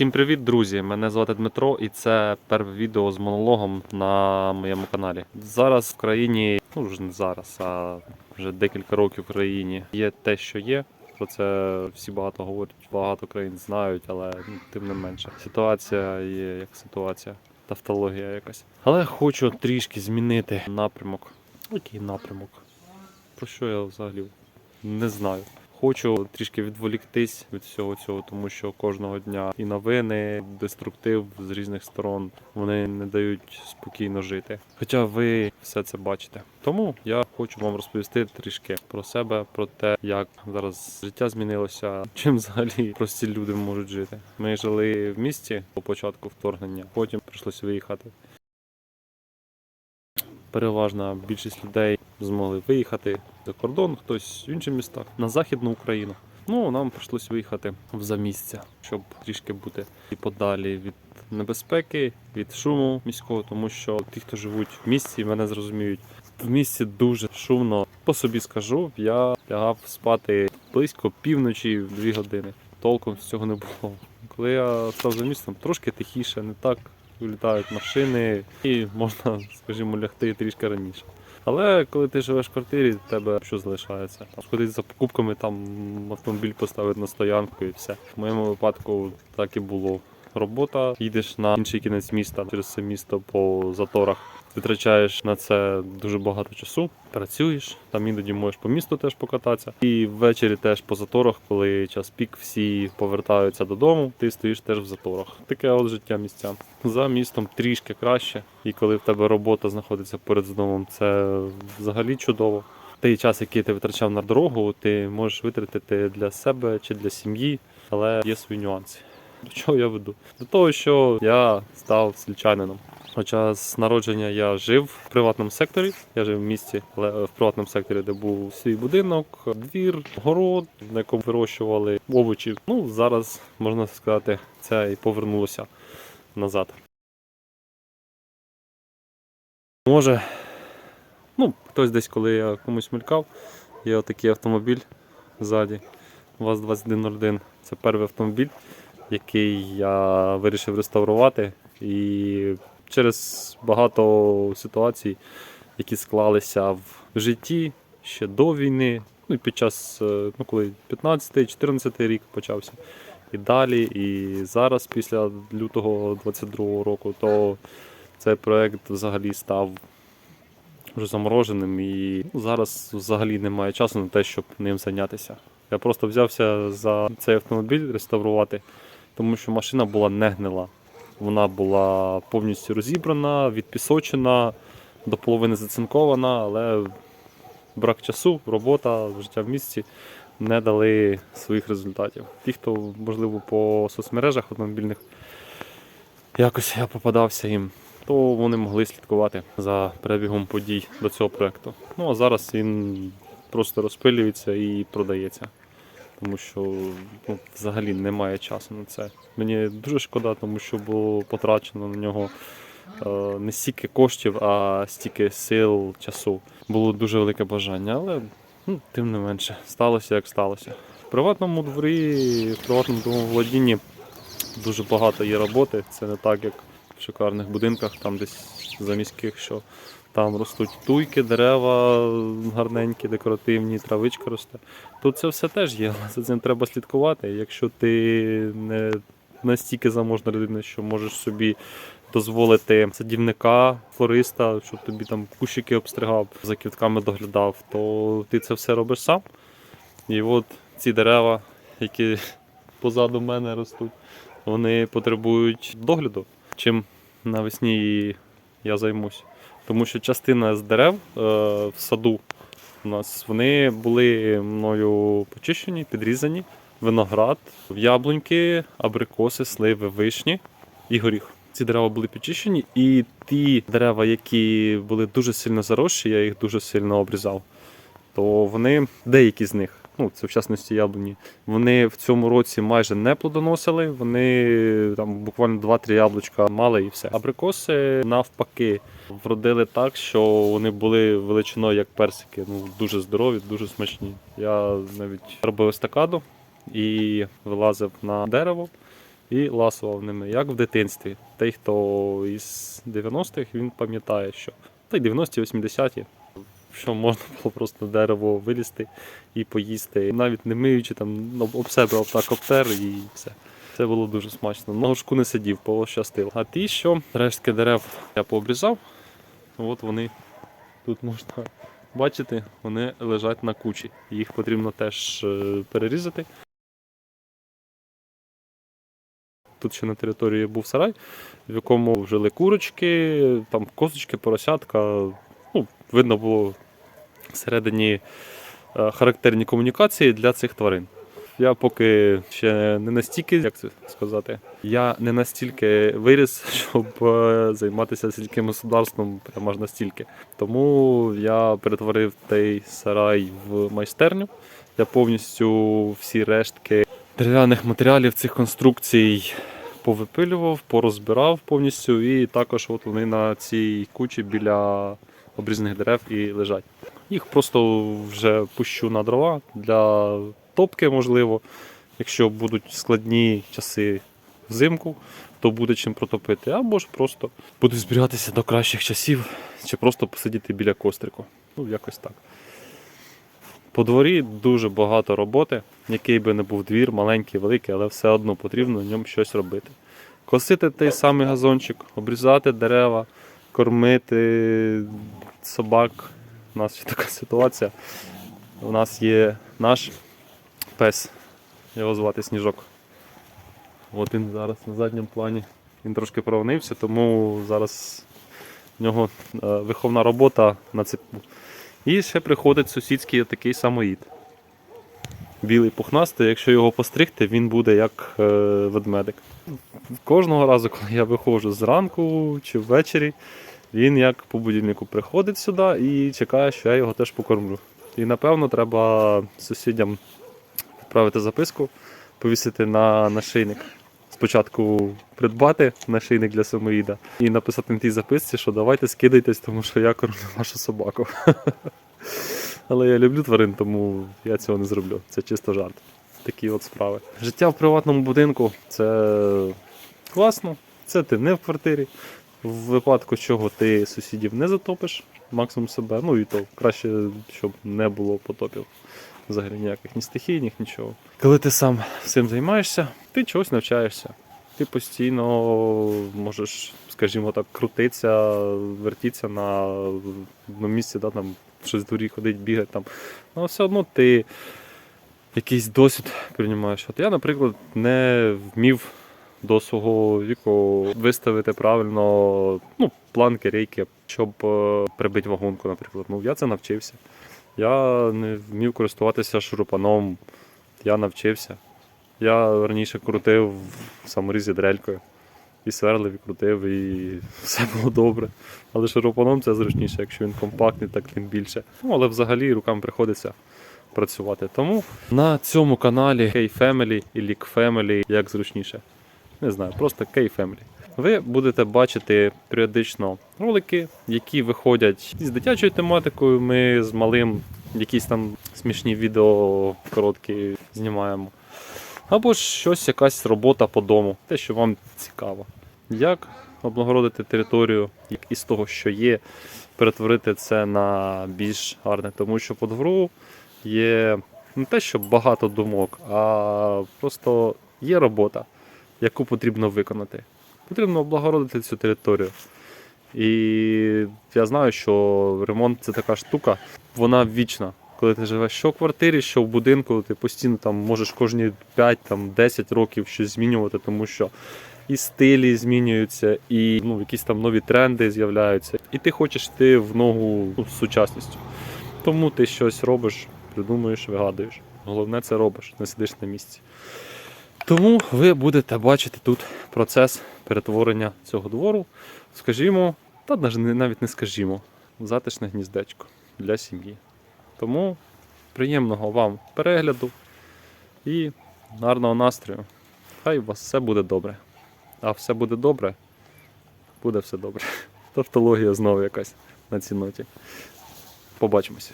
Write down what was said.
Всім привіт, друзі! Мене звати Дмитро, і це перше відео з монологом на моєму каналі. Зараз в країні, ну вже не зараз, а вже декілька років в країні є те, що є. Про це всі багато говорять, багато країн знають, але ну, тим не менше. Ситуація є як ситуація, тавтологія якась. Але хочу трішки змінити напрямок. Який напрямок? Про що я взагалі не знаю. Хочу трішки відволіктись від всього цього, тому що кожного дня і новини, деструктив з різних сторон вони не дають спокійно жити. Хоча ви все це бачите. Тому я хочу вам розповісти трішки про себе, про те, як зараз життя змінилося, чим взагалі прості люди можуть жити. Ми жили в місті по початку вторгнення, потім прийшлося виїхати. Переважна більшість людей змогли виїхати за кордон, хтось в інші міста, на Західну Україну. Ну, нам прийшлося виїхати в замістя, щоб трішки бути і подалі від небезпеки, від шуму міського, тому що ті, хто живуть в місті, мене зрозуміють. В місті дуже шумно. По собі скажу, я лягав спати близько півночі в дві години. Толком з цього не було. Коли я став за містом, трошки тихіше, не так вилітають машини, і можна, скажімо, лягти трішки раніше. Але коли ти живеш в квартирі, тебе що залишається? Сходити за покупками, там автомобіль поставити на стоянку і все. В моєму випадку так і було. Робота, їдеш на інший кінець міста через це місто по заторах. Витрачаєш на це дуже багато часу, працюєш, там іноді можеш по місту теж покататися. І ввечері теж по заторах, коли час пік, всі повертаються додому, ти стоїш теж в заторах. Таке от життя місця. За містом трішки краще. І коли в тебе робота знаходиться поряд з домом, це взагалі чудово. Той час, який ти витрачав на дорогу, ти можеш витратити для себе чи для сім'ї, але є свої нюанси. До чого я веду? До того, що я став сільчанином. Хоча з народження я жив в приватному секторі, я жив в місті, але в приватному секторі, де був свій будинок, двір, город, на якому вирощували овочі. Ну зараз можна сказати, це і повернулося назад. Може, ну, хтось десь, коли я комусь мелькав, є отакий автомобіль ззаді. ВАЗ-2101. Це перший автомобіль, який я вирішив реставрувати. І через багато ситуацій, які склалися в житті ще до війни, ну і під час, е, ну коли 15-14 рік почався. І далі, і зараз, після лютого 22-го року, то цей проект взагалі став вже замороженим і ну, зараз взагалі немає часу на те, щоб ним зайнятися. Я просто взявся за цей автомобіль реставрувати, тому що машина була не гнила. Вона була повністю розібрана, відпісочена, до половини зацинкована, але брак часу, робота, життя в місті не дали своїх результатів. Ті, хто, можливо, по соцмережах автомобільних якось я попадався їм, то вони могли слідкувати за перебігом подій до цього проекту. Ну а зараз він просто розпилюється і продається. Тому що ну, взагалі немає часу на це. Мені дуже шкода, тому що було потрачено на нього е, не стільки коштів, а стільки сил, часу. Було дуже велике бажання, але ну, тим не менше, сталося як сталося. В приватному дворі, в приватному домоволодінні дуже багато є роботи. Це не так, як в шикарних будинках, там десь за міських, що там ростуть туйки, дерева гарненькі, декоративні, травичка росте. Тут це все теж є, але за цим треба слідкувати. Якщо ти не настільки заможна людина, що можеш собі дозволити садівника, флориста, щоб тобі там кущики обстригав, за квітками доглядав, то ти це все робиш сам. І от ці дерева, які позаду мене ростуть, вони потребують догляду. Чим навесні я займусь. Тому що частина з дерев е, в саду у нас вони були мною почищені, підрізані. Виноград, яблуньки, абрикоси, сливи, вишні і горіх. Ці дерева були підчищені, і ті дерева, які були дуже сильно заросші, я їх дуже сильно обрізав. То вони, деякі з них, ну це в частності яблуні, вони в цьому році майже не плодоносили. Вони там буквально 2-3 яблучка мали і все. Абрикоси навпаки вродили так, що вони були величиною як персики. Ну дуже здорові, дуже смачні. Я навіть робив естакаду і вилазив на дерево і ласував ними, як в дитинстві. Той, хто із 90-х, він пам'ятає, що та й 90-ті, 80-ті, що можна було просто на дерево вилізти і поїсти, навіть не миючи там об- об себе отак обтер і все. Це було дуже смачно. На горшку не сидів, пощастило. А ті, що рештки дерев я пообрізав, от вони тут можна бачити, вони лежать на кучі. Їх потрібно теж е, перерізати. Тут ще на території був сарай, в якому жили курочки, там козочки, поросятка. Видно було всередині е, характерні комунікації для цих тварин. Я поки ще не настільки, як це сказати, я не настільки виріс, щоб е, займатися сільським господарством прямо аж настільки. Тому я перетворив той сарай в майстерню. Я повністю всі рештки дерев'яних матеріалів цих конструкцій повипилював, порозбирав повністю, і також от вони на цій кучі біля обрізаних дерев і лежать. Їх просто вже пущу на дрова для топки, можливо. Якщо будуть складні часи взимку, то буде чим протопити. Або ж просто будуть зберігатися до кращих часів, чи просто посидіти біля кострику. Ну, якось так. По дворі дуже багато роботи, який би не був двір, маленький, великий, але все одно потрібно в ньому щось робити. Косити той самий газончик, обрізати дерева, кормити собак. У нас ще така ситуація. У нас є наш пес, його звати Сніжок. От він зараз на задньому плані. Він трошки провинився, тому зараз в нього е, виховна робота на цепу. І ще приходить сусідський такий самоїд. Білий пухнастий, якщо його постригти, він буде як е, ведмедик. Кожного разу, коли я виходжу зранку чи ввечері, він як по будильнику приходить сюди і чекає, що я його теж покормлю. І напевно треба сусідям відправити записку, повісити на нашийник. Спочатку придбати нашийник для самоїда і написати на тій записці, що давайте скидайтесь, тому що я кормлю вашу собаку. Але я люблю тварин, тому я цього не зроблю. Це чисто жарт. Такі от справи. Життя в приватному будинку це класно. Це ти не в квартирі. В випадку чого ти сусідів не затопиш, максимум себе. Ну і то краще, щоб не було потопів. Взагалі ніяких ні стихійних, нічого. Коли ти сам цим займаєшся, ти чогось навчаєшся. Ти постійно можеш, скажімо так, крутитися, вертітися на одному місці, да, там щось дворі ходить, бігати там. Але все одно ти якийсь досвід приймаєш. От я, наприклад, не вмів до свого віку виставити правильно ну, планки, рейки, щоб е, прибити вагонку, наприклад. Ну, я це навчився. Я не вмів користуватися шурупаном, я навчився. Я раніше крутив в саморізі дрелькою. І сверлив, і крутив, і все було добре. Але шурупаном це зручніше, якщо він компактний, так тим більше. Ну, але взагалі рукам приходиться працювати. Тому на цьому каналі K-Family і Leak Family як зручніше. Не знаю, просто K-Family. Ви будете бачити періодично ролики, які виходять з дитячою тематикою. Ми з малим якісь там смішні відео короткі знімаємо. Або ж щось, якась робота по дому, те, що вам цікаво. Як облагородити територію, як із того, що є, перетворити це на більш гарне. Тому що по двору є не те, що багато думок, а просто є робота, яку потрібно виконати. Потрібно облагородити цю територію. І я знаю, що ремонт це така штука, вона вічна. Коли ти живеш що в квартирі, що в будинку, ти постійно там можеш кожні 5-10 років щось змінювати, тому що і стилі змінюються, і ну, якісь там нові тренди з'являються. І ти хочеш йти в ногу ну, з сучасністю. Тому ти щось робиш, придумуєш, вигадуєш. Головне це робиш, не сидиш на місці. Тому ви будете бачити тут процес перетворення цього двору, скажімо, та навіть не- скажімо, затишне гніздечко для сім'ї. Тому приємного вам перегляду і гарного настрою. Хай у вас все буде добре. А все буде добре, буде все добре. Тавтологія знову якась на цій ноті. Побачимося.